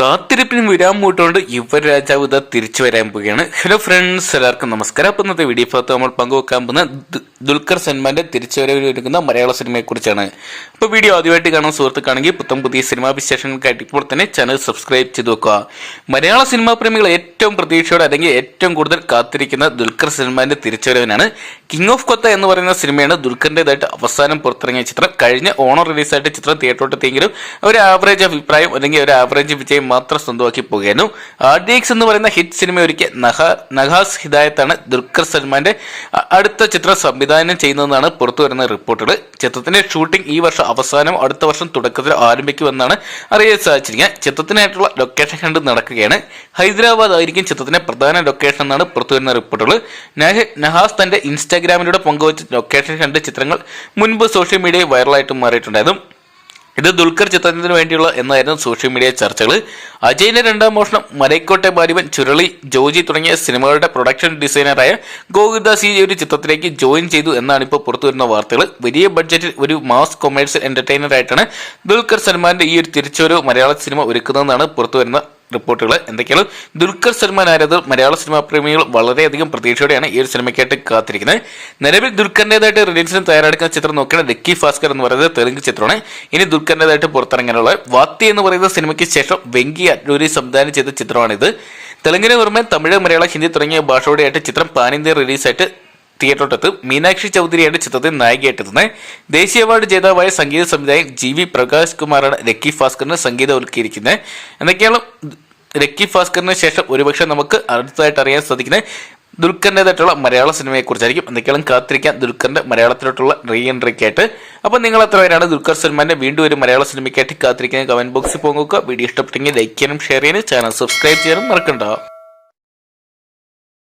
കാത്തിരിപ്പിന് വിരാമം കൂട്ടുകൊണ്ട് ഇവർ രാജാവ് ഇതാ തിരിച്ചു വരാൻ പോവുകയാണ്. ഹലോ ഫ്രണ്ട്സ് എല്ലാവർക്കും നമസ്കാരം. അപ്പം ഇന്നത്തെ വീഡിയോ ഭാഗത്ത് നമ്മൾ പങ്കുവെക്കാൻ പോകുന്ന ദുൽഖർ സൽമാന്റെ തിരിച്ചുവരവിൽ ഒരുക്കുന്ന മലയാള സിനിമയെ കുറിച്ചാണ്. അപ്പോൾ വീഡിയോ ആദ്യമായിട്ട് കാണുന്ന സുഹൃത്തുക്കാണെങ്കിൽ പുത്തം പുതിയ സിനിമാ വിശേഷങ്ങൾക്കായിട്ട് ഇപ്പോൾ തന്നെ ചാനൽ സബ്സ്ക്രൈബ് ചെയ്ത് വെക്കുക. മലയാള സിനിമാ പ്രേമികൾ പ്രതീക്ഷയോടെ അല്ലെങ്കിൽ ഏറ്റവും കൂടുതൽ കാത്തിരിക്കുന്ന ദുൽഖർ സൽമാന്റെ തിരിച്ചുവരവിനാണ് കിങ് ഓഫ് കൊത്ത എന്ന് പറയുന്ന സിനിമയാണ് ദുൽഖറിന്റെതായിട്ട് അവസാനം പുറത്തിറങ്ങിയ ചിത്രം. കഴിഞ്ഞ ഓണം റിലീസായിട്ട് ചിത്രം തിയേറ്ററോട്ടെത്തിയെങ്കിലും ഒരു ആവറേജ് അഭിപ്രായം അല്ലെങ്കിൽ ഒരു ആവറേജ് വിജയം മാത്രം സ്വന്തമാക്കി പോകുകയായിരുന്നു ആർ ഡി എക്സ് എന്ന് പറയുന്ന ഹിറ്റ് സിനിമ ഒരുക്കിയ നഹ നഹാസ് ഹിദായത്താണ് ദുൽഖർ സൽമാന്റെ അടുത്ത ചിത്രം സംവിധാനം ചെയ്യുന്നതെന്നാണ് പുറത്തു വരുന്ന റിപ്പോർട്ടുകൾ. ചിത്രത്തിന്റെ ഷൂട്ടിംഗ് ഈ വർഷം അവസാനം അടുത്ത വർഷം തുടക്കത്തിൽ ആരംഭിക്കുമെന്നാണ് അറിയാൻ സാധിച്ചിരിക്കുന്നത്. ചിത്രത്തിനായിട്ടുള്ള ലൊക്കേഷൻ കണ്ട് നടക്കുകയാണ്. ഹൈദരാബാദ് ആയിരിക്കും ചിത്രത്തിന്റെ പ്രധാന ലൊക്കേഷൻ എന്നാണ് പുറത്തു വരുന്ന റിപ്പോർട്ടുകൾ നഹാസ് തന്റെ ഇൻസ്റ്റാഗ്രാമിലൂടെ പങ്കുവച്ച ലൊക്കേഷൻ കണ്ട് ചിത്രങ്ങൾ മുൻപ് സോഷ്യൽ മീഡിയയിൽ വൈറലായിട്ട് മാറിയിട്ടുണ്ടായിരുന്നു. ഇത് ദുൽഖർ ചിത്രത്തിന് വേണ്ടിയുള്ള എന്നായിരുന്നു സോഷ്യൽ മീഡിയ ചർച്ചകൾ അജയിന്റെ രണ്ടാം മോഷണം മലൈക്കോട്ടെ ബാലിവൻ ചുരളി ജോജി തുടങ്ങിയ സിനിമകളുടെ പ്രൊഡക്ഷൻ ഡിസൈനറായ ഗോകുൽദാസ് ഈ ഒരു ചിത്രത്തിലേക്ക് ജോയിൻ ചെയ്തു എന്നാണ് ഇപ്പോൾ പുറത്തു വരുന്ന വാർത്തകൾ വലിയ ബഡ്ജറ്റിൽ ഒരു മാസ് കൊമേഴ്സ്യൽ എന്റർടൈനർ ആയിട്ടാണ് ദുൽഖർ സൽമാന്റെ ഈ ഒരു തിരിച്ചൊരു മലയാള സിനിമ ഒരുക്കുന്നതെന്നാണ് പുറത്തു വരുന്ന റിപ്പോർട്ടുകൾ എന്തൊക്കെയാണ്? ദുൽഖർ സൽമാൻ ആരാധകർ മലയാള സിനിമാ പ്രേമികൾ വളരെയധികം പ്രതീക്ഷയോടെയാണ് ഈ ഒരു സിനിമയ്ക്കായിട്ട് കാത്തിരിക്കുന്നത്. നിലവിൽ ദുൽഖറിന്റെതായിട്ട് റിലീസിന് തയ്യാറെടുക്കുന്ന ചിത്രം നോക്കിയാൽ ലക്കി ഭാസ്കർ എന്ന് പറയുന്നത് തെലുങ്ക് ചിത്രമാണ്. ഇനി ദുൽഖറിന്റെതായിട്ട് പുറത്തിറങ്ങാനുള്ള വാത്തി എന്ന് പറയുന്ന സിനിമയ്ക്ക് ശേഷം വെങ്കി അഡ്ലൂരി സംവിധാനം ചെയ്ത ചിത്രമാണിത്. തെലുങ്കിന് പുറമെ തമിഴ് മലയാളം ഹിന്ദി തുടങ്ങിയ ഭാഷയോടെയായിട്ട് ചിത്രം പാൻ ഇന്ത്യ റിലീസായിട്ട് തിയേറ്ററിലെത്തും മീനാക്ഷി ചൗധരിയാണ് ചിത്രത്തിൽ നായികയായിട്ടെത്തുന്നത്. ദേശീയ അവാർഡ് ജേതാവായ സംഗീത സംവിധായകൻ ജി വി പ്രകാശ് കുമാറാണ് ലക്കി ഭാസ്കറിന് സംഗീതം ഒരുക്കിയിരിക്കുന്നത് എന്തൊക്കെയാണ് ലക്കി ഭാസ്കറിന് ശേഷം ഒരുപക്ഷെ നമുക്ക് അടുത്തതായിട്ട് അറിയാൻ സാധിക്കുന്നത്. ദുൽഖറിന്റെതായിട്ടുള്ള മലയാള സിനിമയെക്കുറിച്ചായിരിക്കും. എന്തൊക്കെയാണ് കാത്തിരിക്കാൻ ദുൽഖറിന്റെ മലയാളത്തിലോട്ടുള്ള റീ എൻട്രിക്കായിട്ട് അപ്പോൾ നിങ്ങൾ എത്ര പേരാണ് ദുൽഖർ സൽമാന്റെ വീണ്ടും ഒരു മലയാള സിനിമയ്ക്കായിട്ട് കാത്തിരിക്കുന്നത്? കമന്റ് ബോക്സിൽ പോകുക വീഡിയോ ഇഷ്ടപ്പെട്ടെങ്കിൽ ലൈക്ക് ചെയ്യാനും ഷെയർ ചെയ്യാനും ചാനൽ സബ്സ്ക്രൈബ് ചെയ്യാനും മറക്കണ്ട.